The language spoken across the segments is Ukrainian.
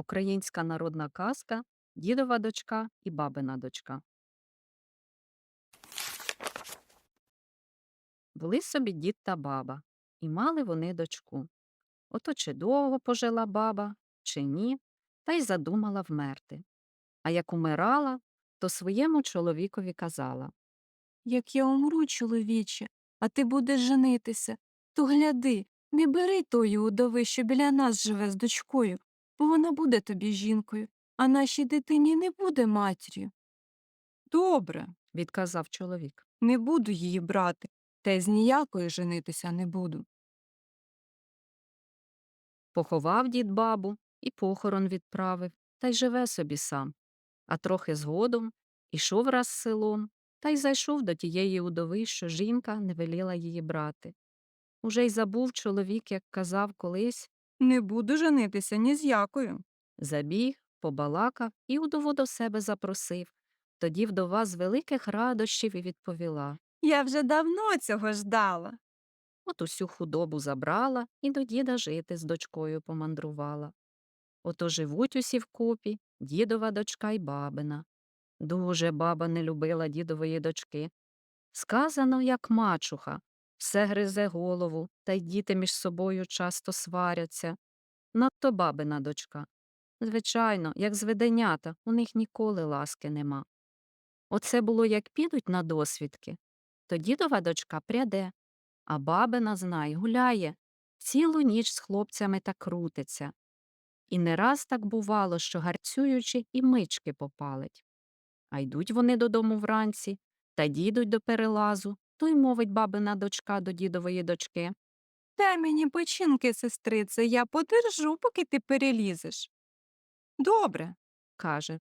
Українська народна казка Дідова дочка і бабина дочка. Були собі дід та баба, і мали вони дочку. Ото чи довго пожила баба, чи ні, та й задумала вмерти. А як умирала, то своєму чоловікові казала Як я умру, чоловіче, а ти будеш женитися, то гляди, не бери тої удови, що біля нас живе з дочкою, бо вона буде тобі жінкою, а нашій дитині не буде матір'ю. Добре, відказав чоловік. не буду її брати, та й з ніякої женитися не буду. Поховав дід бабу і похорон відправив, та й живе собі сам. А трохи згодом ішов раз селом та й зайшов до тієї удови, що жінка не веліла її брати. Уже й забув чоловік, як казав колись, Не буду женитися ні з якою. забіг, побалакав і удову до себе запросив. Тоді вдова з великих радощів і відповіла Я вже давно цього ждала. От усю худобу забрала і до діда жити з дочкою помандрувала. Ото живуть усі вкупі, дідова дочка й бабина. Дуже баба не любила дідової дочки. Сказано, як мачуха, все гризе голову, та й діти між собою часто сваряться. Надто бабина дочка. Звичайно, як зведенята, у них ніколи ласки нема. Оце було, як підуть на досвідки, то дідова дочка пряде, а бабина, знай, гуляє, цілу ніч з хлопцями та крутиться. І не раз так бувало, що гарцюючи і мички попалить. А йдуть вони додому вранці та дідуть до перелазу, то й мовить бабина дочка до дідової дочки. Дай мені печінки, сестрице, я подержу, поки ти перелізеш. Добре, каже.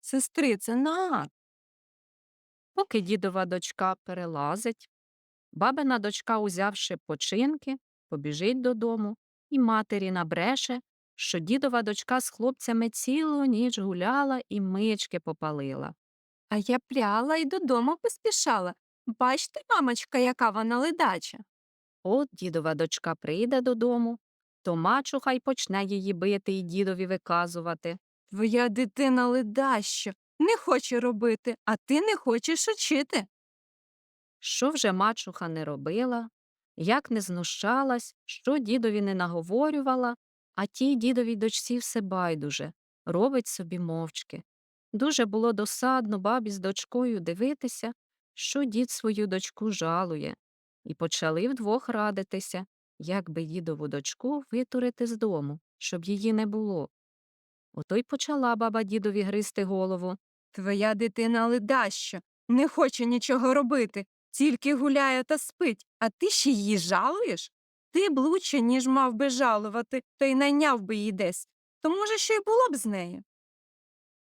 сестрице, на. Поки дідова дочка перелазить, бабина дочка, узявши починки, побіжить додому і матері набреше, що дідова дочка з хлопцями цілу ніч гуляла і мички попалила. А я пряла і додому поспішала. Бачте, мамочка, яка вона ледача. От дідова дочка прийде додому, то мачуха й почне її бити і дідові виказувати. Твоя дитина ледащо, не хоче робити, а ти не хочеш учити. Що вже мачуха не робила, як не знущалась, що дідові не наговорювала, а тій дідовій дочці все байдуже, робить собі мовчки. Дуже було досадно бабі з дочкою дивитися, що дід свою дочку жалує, і почали вдвох радитися, як би дідову дочку витурити з дому, щоб її не було. Ото й почала баба дідові гризти голову. Твоя дитина ледащо, не хоче нічого робити, тільки гуляє та спить, а ти ще її жалуєш? Ти б лучше, ніж мав би жалувати, то й найняв би її десь. То, може, що й було б з нею.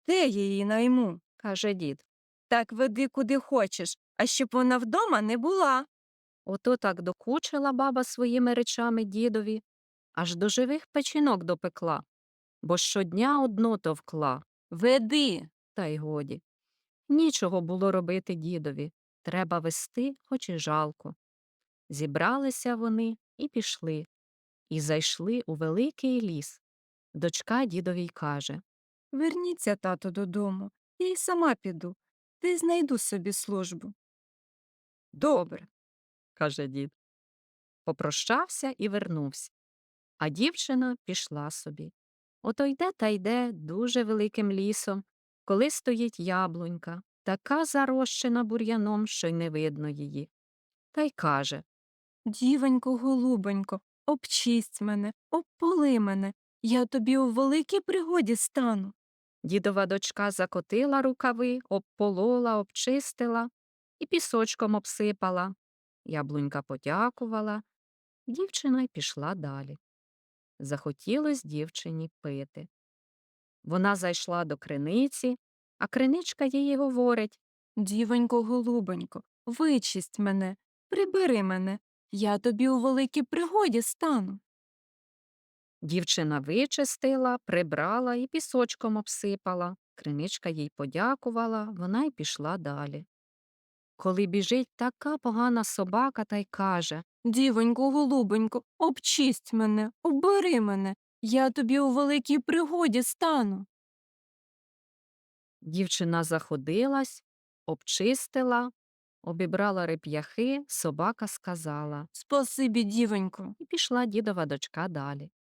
Де я її найму? каже дід. Так веди куди хочеш, а щоб вона вдома не була. Ото так докучила баба своїми речами дідові, аж до живих печінок допекла, бо щодня одно товкла, Веди. та й годі. Нічого було робити дідові, треба вести, хоч і жалко. Зібралися вони і пішли, і зайшли у великий ліс. Дочка дідовій каже Верніться, тато, додому, я й сама піду, й знайду собі службу. Добре, каже дід. Попрощався і вернувся. А дівчина пішла собі. Ото йде та йде дуже великим лісом, коли стоїть яблунька, така зарощена бур'яном, що й не видно її. Та й каже Дівонько, голубонько, обчисть мене, обполи мене, я тобі у великій пригоді стану. Дідова дочка закотила рукави, обполола, обчистила і пісочком обсипала. Яблунька подякувала. Дівчина й пішла далі. Захотілось дівчині пити. Вона зайшла до криниці, а криничка їй говорить Дівонько, голубонько, вичисть мене, прибери мене, я тобі у великій пригоді стану. Дівчина вичистила, прибрала і пісочком обсипала. Криничка їй подякувала, вона й пішла далі. Коли біжить така погана собака та й каже Дівонько, голубонько, обчисть мене, оббери мене, Я тобі у великій пригоді стану. Дівчина заходилась, обчистила, обібрала реп'яхи, собака сказала, Спасибі, дівонько. і пішла дідова дочка далі.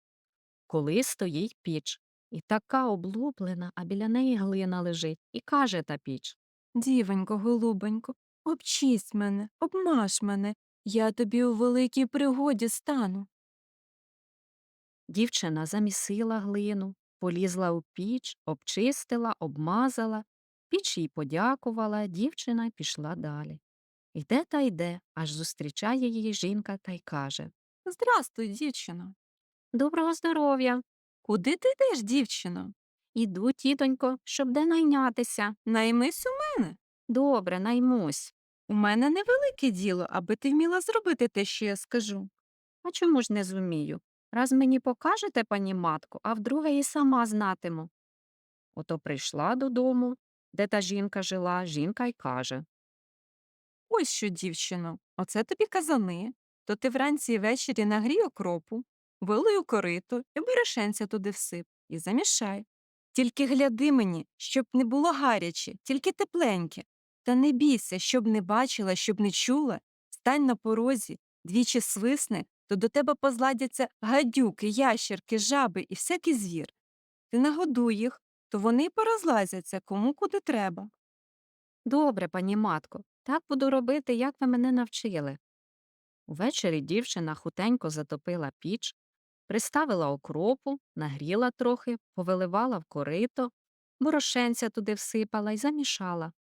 Коли стоїть піч, і така облуплена, а біля неї глина лежить, і каже та піч Дівонько, голубонько, обчисть мене, обмаж мене. Я тобі у великій пригоді стану. Дівчина замісила глину, полізла у піч, обчистила, обмазала, піч їй подякувала, дівчина пішла далі. Йде та йде, аж зустрічає її жінка та й каже Здрастуй, дівчино. Доброго здоров'я. Куди ти йдеш, дівчино? Іду, тітонько, щоб де найнятися. Наймись у мене. Добре, наймусь. У мене невелике діло, аби ти вміла зробити те, що я скажу. А чому ж не зумію? Раз мені покажете, пані матку, а вдруге і сама знатиму. Ото прийшла додому, де та жінка жила, жінка й каже Ось що, дівчино, оце тобі казани. То ти вранці і ввечері нагрій окропу, вилий у корито і берешенця туди всип, і замішай. Тільки гляди мені, щоб не було гаряче, тільки тепленьке. Та не бійся, щоб не бачила, щоб не чула. Стань на порозі, двічі свисни, то до тебе позладяться гадюки, ящерки, жаби і всякий звір. Ти нагодуй їх, то вони порозлазяться кому куди треба. Добре, пані матко, так буду робити, як ви мене навчили. Увечері дівчина хутенько затопила піч, приставила окропу, нагріла трохи, повиливала в корито, борошенця туди всипала й замішала.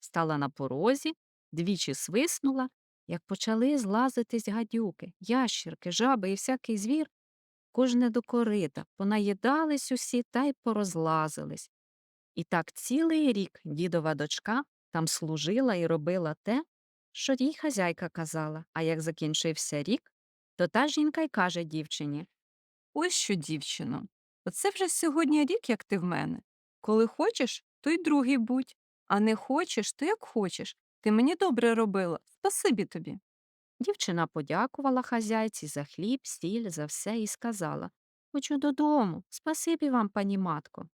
Стала на порозі, двічі свиснула, як почали злазитись гадюки, ящірки, жаби і всякий звір, кожне до корита, понаїдались усі та й порозлазились. І так цілий рік дідова дочка там служила і робила те, що їй хазяйка казала, а як закінчився рік, то та жінка й каже дівчині Ось що, дівчино, оце вже сьогодні рік, як ти в мене. Коли хочеш, то й другий будь, а не хочеш, то як хочеш. Ти мені добре робила. Спасибі тобі. Дівчина подякувала хазяйці за хліб, сіль, за все і сказала Хочу додому, спасибі вам, пані матко.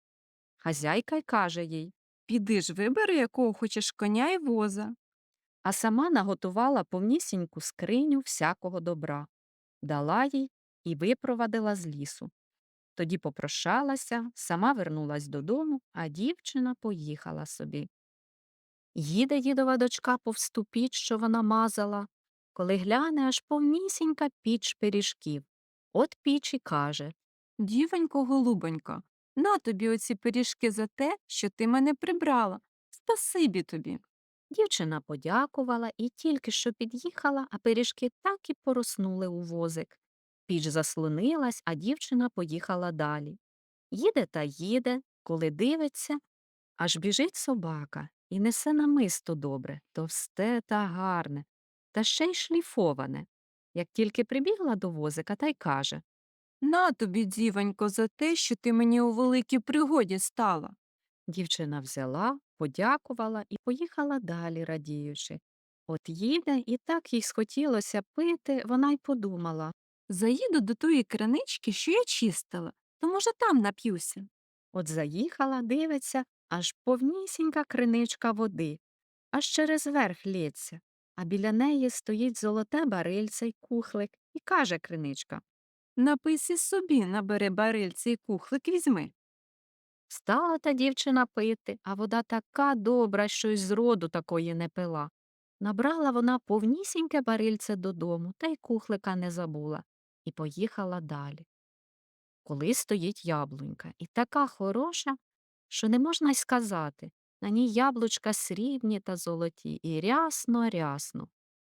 Хазяйка й каже їй, Піди ж вибери, якого хочеш коня й воза. а сама наготувала повнісіньку скриню всякого добра, дала їй і випровадила з лісу. Тоді попрощалася, сама вернулась додому, а дівчина поїхала собі. Їде дідова дочка повз ту піч, що вона мазала, коли гляне аж повнісінька піч пиріжків. От піч і каже Дівонько, голубонько, на тобі оці пиріжки за те, що ти мене прибрала. Спасибі тобі. Дівчина подякувала і тільки що під'їхала, а пиріжки так і пороснули у возик. Піч заслонилась, а дівчина поїхала далі. Їде та їде, коли дивиться, аж біжить собака і несе намисто добре, товсте та гарне, та ще й шліфоване. Як тільки прибігла до возика та й каже На тобі, дівонько, за те, що ти мені у великій пригоді стала. Дівчина взяла, подякувала і поїхала далі, радіючи. От їде, і так їй схотілося пити, вона й подумала. Заїду до тої кринички, що я чистила, то, може, там нап'юся. От заїхала, дивиться, аж повнісінька криничка води, аж через верх лється, а біля неї стоїть золоте барильце й кухлик, і каже криничка. Напийся собі, набери барильці і кухлик візьми. Стала та дівчина пити, а вода така добра, що й зроду такої не пила. Набрала вона повнісіньке барильце додому, та й кухлика не забула, і поїхала далі. Коли стоїть яблунька, і така хороша, що не можна й сказати. На ній яблучка срібні та золоті, і рясно рясно.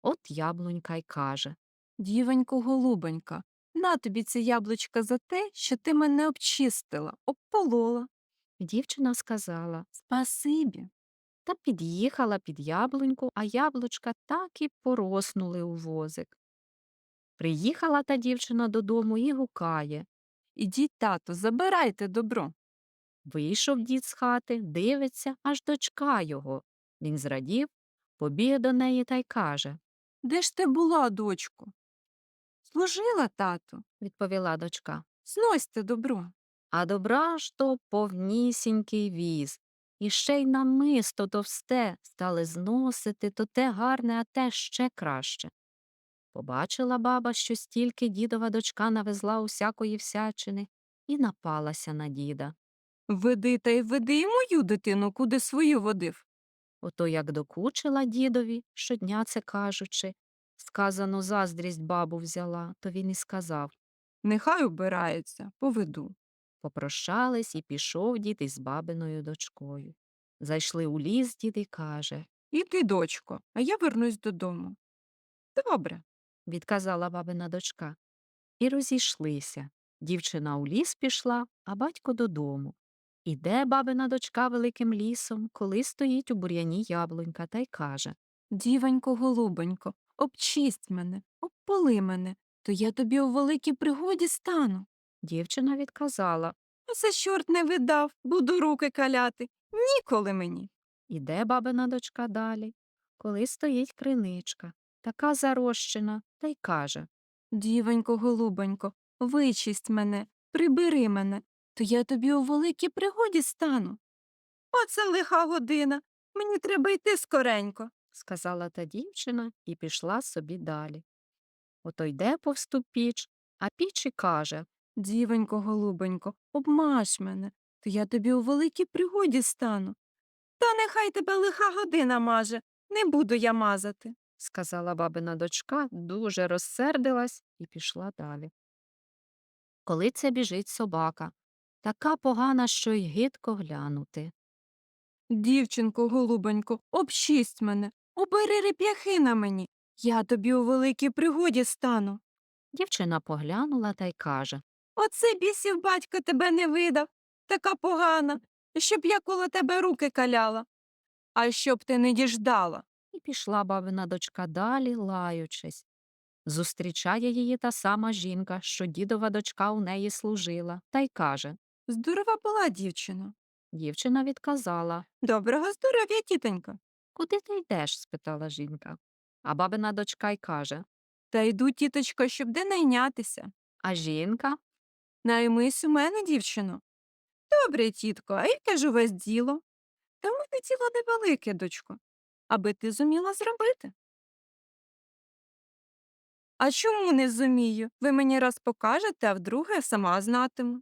От яблунька й каже Дівонько, голубонька, на тобі це яблучка за те, що ти мене обчистила, обполола. Дівчина сказала Спасибі. та під'їхала під яблуньку, а яблучка так і пороснули у возик. Приїхала та дівчина додому і гукає. Ідіть, тато, забирайте добро. Вийшов дід з хати, дивиться, аж дочка його. Він зрадів, побіг до неї та й каже, Де ж ти була, дочко? Служила, тату. відповіла дочка. Зносьте добро. А добра ж то повнісінький віз. І ще й намисто товсте стали зносити то те гарне, а те ще краще. Побачила баба, що стільки дідова дочка навезла усякої всячини, і напалася на діда. Веди та й веди й мою дитину, куди свою водив. Ото як докучила дідові, щодня це кажучи, сказано заздрість бабу взяла, то він і сказав. Нехай убирається, поведу. Попрощались і пішов дід із бабиною дочкою. Зайшли у ліс, дід і каже, Іди, дочко, а я вернусь додому. Добре. відказала бабина дочка. І розійшлися. Дівчина у ліс пішла, а батько додому. Іде бабина дочка великим лісом, коли стоїть у бур'яні яблунька, та й каже Дівонько, голубонько, обчисть мене, обполи мене, то я тобі у великій пригоді стану. Дівчина відказала. А це чорт не видав, буду руки каляти. Ніколи мені. Іде бабина дочка далі, коли стоїть криничка, така зарощена, та й каже Дівонько, голубонько, вичисть мене, прибери мене, то я тобі у великій пригоді стану. Оце лиха година. Мені треба йти скоренько. сказала та дівчина і пішла собі далі. Ото йде повз ту піч, а піч і каже Дівонько, голубонько, обмаж мене, то я тобі у великій пригоді стану. Та нехай тебе лиха година маже, не буду я мазати. сказала бабина дочка, дуже розсердилась і пішла далі. Коли це біжить собака, така погана, що й гидко глянути. Дівчинко, голубонько, обчисть мене, обери реп'яхи на мені. Я тобі у великій пригоді стану. Дівчина поглянула та й каже Оце бісів батько тебе не видав, така погана, щоб я коло тебе руки каляла. А щоб ти не діждала. І пішла бабина дочка далі, лаючись. Зустрічає її та сама жінка, що дідова дочка у неї служила, та й каже Здорова була дівчина. Дівчина відказала Доброго здоров'я, тітонько. Куди ти йдеш? спитала жінка. А бабина дочка й каже Та йду, тіточко, щоб де найнятися. А жінка? Наймись у мене, дівчино. Добре, тітко, а яке ж у вас діло? Та в мене невелике, дочко, аби ти зуміла зробити. А чому не зумію? Ви мені раз покажете, а вдруге сама знатиму.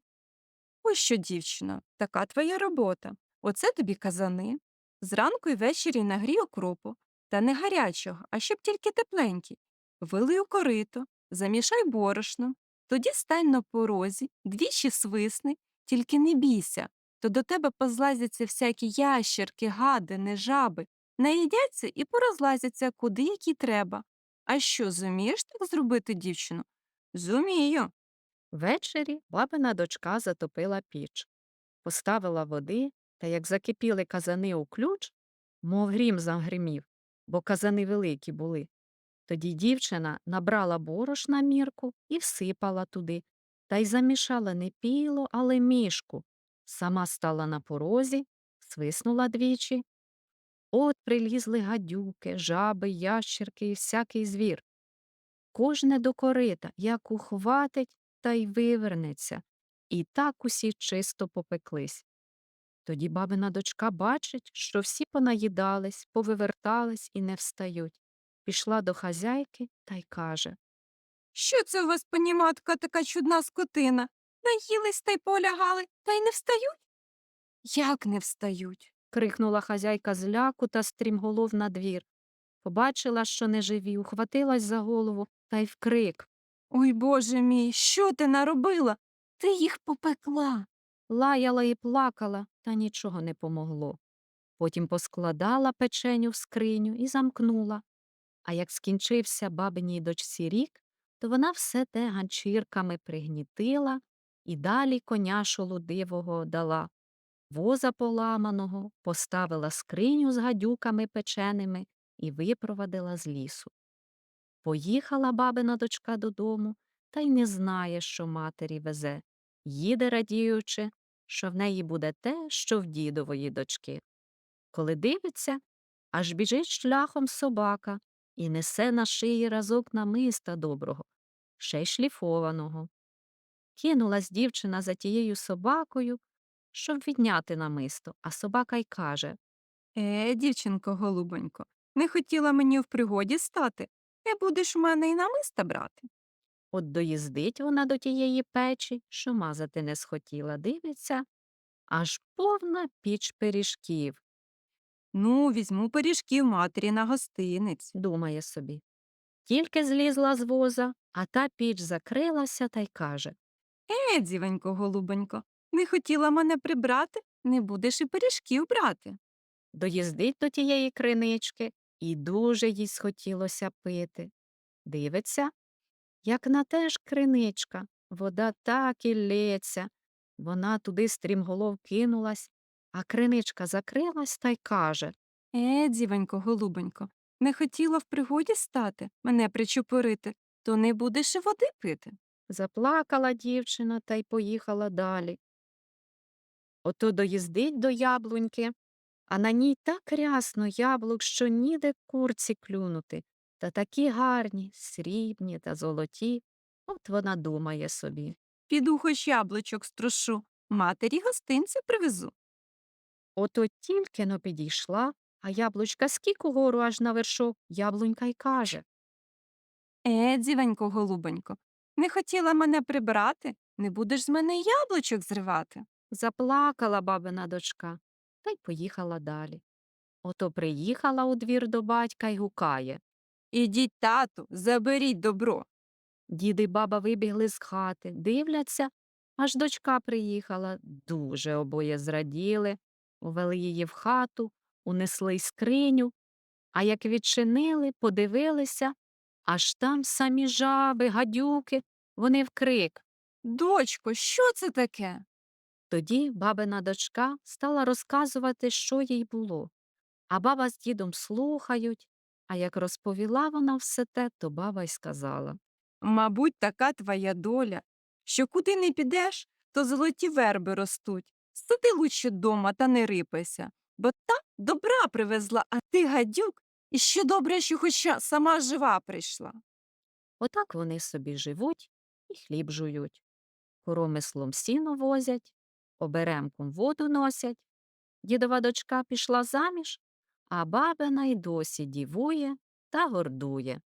Ось що, дівчино, така твоя робота. Оце тобі казани. Зранку й ввечері нагрій окропу, та не гарячого, а щоб тільки тепленький. Вилий у корито, замішай борошно, тоді стань на порозі, двічі свисни, тільки не бійся, то до тебе позлазяться всякі ящерки, гадини, жаби, наїдяться і порозлазяться куди які треба. А що, зумієш так зробити, дівчино? Зумію. Ввечері бабина дочка затопила піч, поставила води, та як закипіли казани у ключ, мов грім загримів, бо казани великі були. Тоді дівчина набрала борош на мірку і всипала туди, та й замішала не піло, але мішку. Сама стала на порозі, свиснула двічі. От прилізли гадюки, жаби, ящерки і всякий звір. Кожне до корита, як ухватить, та й вивернеться, і так усі чисто попеклись. Тоді бабина дочка бачить, що всі понаїдались, повивертались і не встають. Пішла до хазяйки та й каже Що це у вас, поніматка, така чудна скотина? Наїлись та й полягали, та й не встають? Як не встають? крикнула хазяйка з ляку та стрімголов на двір. Побачила, що не живі, ухватилась за голову та й вкрик. Ой, боже мій, що ти наробила? Ти їх попекла. Лаяла і плакала, та нічого не помогло. Потім поскладала печеню в скриню і замкнула. А як скінчився бабиній дочці рік, то вона все те ганчірками пригнітила і далі коня шолодивого дала. Воза поламаного поставила скриню з гадюками печеними і випровадила з лісу. Поїхала бабина дочка додому та й не знає, що матері везе. Їде, радіючи, що в неї буде те, що в дідової дочки. Коли дивиться, аж біжить шляхом собака і несе на шиї разок намиста доброго, ще й шліфованого. Кинулась дівчина за тією собакою, щоб відняти намисто, а собака й каже Е, дівчинко голубонько, не хотіла мені в пригоді стати, не будеш в мене й намиста брати. От доїздить вона до тієї печі, що мазати не схотіла, дивиться, аж повна піч пиріжків, Ну, візьму пиріжків матері на гостинець. думає собі. Тільки злізла з воза, а та піч закрилася та й каже Е, дівенько голубонько, не хотіла мене прибрати, не будеш і пиріжків брати. доїздить до тієї кринички, і дуже їй схотілося пити. Дивиться, як на те ж криничка, вода так і лється. Вона туди стрімголов кинулась, а криничка закрилась та й каже Е, дівенько голубонько, не хотіла в пригоді стати, мене причупорити, то не будеш і води пити. Заплакала дівчина та й поїхала далі. Ото доїздить до яблуньки, а на ній так рясно яблук, що ніде курці клюнути, та такі гарні, срібні та золоті. От вона думає собі. Піду хоч яблучок струшу, матері гостинці привезу. Ото тільки но підійшла, а яблучка скільки гору аж на вершок, яблунька й каже. Е, дівенько голубонько, не хотіла мене прибрати, не будеш з мене яблучок зривати. Заплакала бабина дочка та й поїхала далі. Ото приїхала у двір до батька й гукає. Ідіть, тату, заберіть добро. Діди й баба вибігли з хати, дивляться, аж дочка приїхала. Дуже обоє зраділи, увели її в хату, унесли й скриню, а як відчинили, подивилися, аж там самі жаби, гадюки, вони вкрик. Дочко, що це таке? Тоді бабина дочка стала розказувати, що їй було. А баба з дідом слухають, а як розповіла вона все те, то баба й сказала. Мабуть, така твоя доля, що куди не підеш, то золоті верби ростуть. Сиди лучше дома та не рипайся, бо та добра привезла, а ти гадюк, і ще добре, що хоча сама жива прийшла. Отак вони собі живуть і хліб жують. Коромислом сіно возять, оберемком воду носять. Дідова дочка пішла заміж, а бабина й досі дівує та гордує.